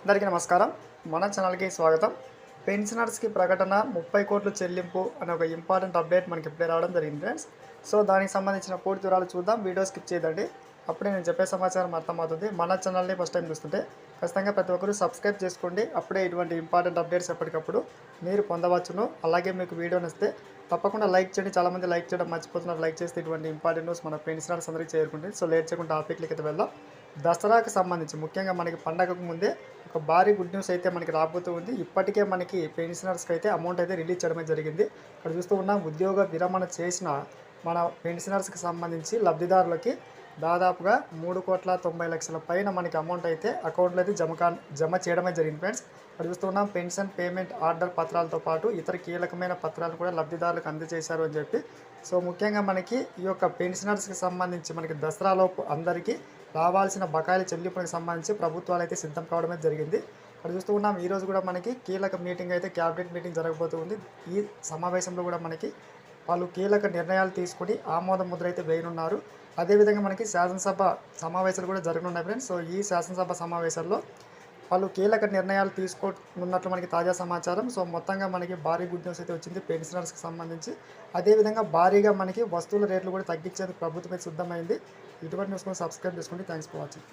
అందరికీ నమస్కారం. మన ఛానల్కి స్వాగతం. పెన్షనర్స్కి ప్రకటన ముప్పై కోట్లు చెల్లింపు అనే ఒక ఇంపార్టెంట్ అప్డేట్ మనకి ఇప్పుడే రావడం జరిగింది ఫ్రెండ్స్. సో దానికి సంబంధించిన పూర్తి వివరాలు చూద్దాం. వీడియో స్కిప్ చేయదండి. అప్పుడే నేను చెప్పే సమాచారం అర్థమవుతుంది. మన ఛానల్ని ఫస్ట్ టైం చూస్తుంటే ఖచ్చితంగా ప్రతి ఒక్కరు సబ్స్క్రైబ్ చేసుకోండి. అప్పుడే ఇటువంటి ఇంపార్టెంట్ అప్డేట్స్ ఎప్పటికప్పుడు మీరు పొందవచ్చును. అలాగే మీకు వీడియో నచ్చితే తప్పకుండా లైక్ చేయండి. చాలామంది లైక్ చేయడం మర్చిపోతున్నారు. లైక్ చేస్తే ఇటువంటి ఇంపార్టెంట్ న్యూస్ మన పెన్షనర్స్ అందరికీ చేరుకుంటుంది. సో లేట్ చేయకుండా టాపిక్లకి అయితే వెళ్దాం. దసరాకు సంబంధించి ముఖ్యంగా మనకి పండగకు ముందే ఒక భారీ గుడ్ న్యూస్ అయితే మనకి రాబోతూ ఉంది. ఇప్పటికే మనకి పెన్షనర్స్కి అయితే అమౌంట్ అయితే రిలీజ్ చేయడమే జరిగింది. ఇక్కడ చూస్తూ ఉన్నాం ఉద్యోగ విరమణ చేసిన మన పెన్షనర్స్కి సంబంధించి లబ్ధిదారులకి దాదాపుగా మూడు కోట్ల తొంభై లక్షల పైన మనకి అమౌంట్ అయితే అకౌంట్లో అయితే జమ కా జమ చేయడమే జరిగింది ఫ్రెండ్స్. ఇక్కడ చూస్తున్నాం పెన్షన్ పేమెంట్ ఆర్డర్ పత్రాలతో పాటు ఇతర కీలకమైన పత్రాలు కూడా లబ్ధిదారులకు అందజేశారు అని చెప్పి. సో ముఖ్యంగా మనకి ఈ యొక్క పెన్షనర్స్కి సంబంధించి మనకి దసరాలోపు అందరికీ రావాల్సిన బకాయిల చెల్లింపులకు సంబంధించి ప్రభుత్వాలు అయితే సిద్ధం కావడమే జరిగింది. ఇక్కడ చూస్తూ ఉన్నాం ఈ రోజు కూడా మనకి కీలక మీటింగ్ అయితే క్యాబినెట్ మీటింగ్ జరగబోతుంది. ఈ సమావేశంలో కూడా మనకి వాళ్ళు కీలక నిర్ణయాలు తీసుకుని ఆమోద ముద్ర అయితే వేయనున్నారు. అదేవిధంగా మనకి శాసనసభ సమావేశాలు కూడా జరగనున్నాయి ఫ్రెండ్స్. సో ఈ శాసనసభ సమావేశాల్లో వాళ్ళు కీలక నిర్ణయాలు తీసుకోనున్నట్లు మనకి తాజా సమాచారం. సో మొత్తంగా మనకి భారీ గుడ్ న్యూస్ అయితే వచ్చింది పెన్షనర్స్కి సంబంధించి. అదేవిధంగా భారీగా మనకి వస్తువుల రేట్లు కూడా తగ్గించేందుకు ప్రభుత్వం అయితే సిద్ధమైంది. ఇటువంటి న్యూస్ కూడా సబ్స్క్రైబ్ చేసుకోండి థ్యాంక్స్ ఫర్ వాచింగ్.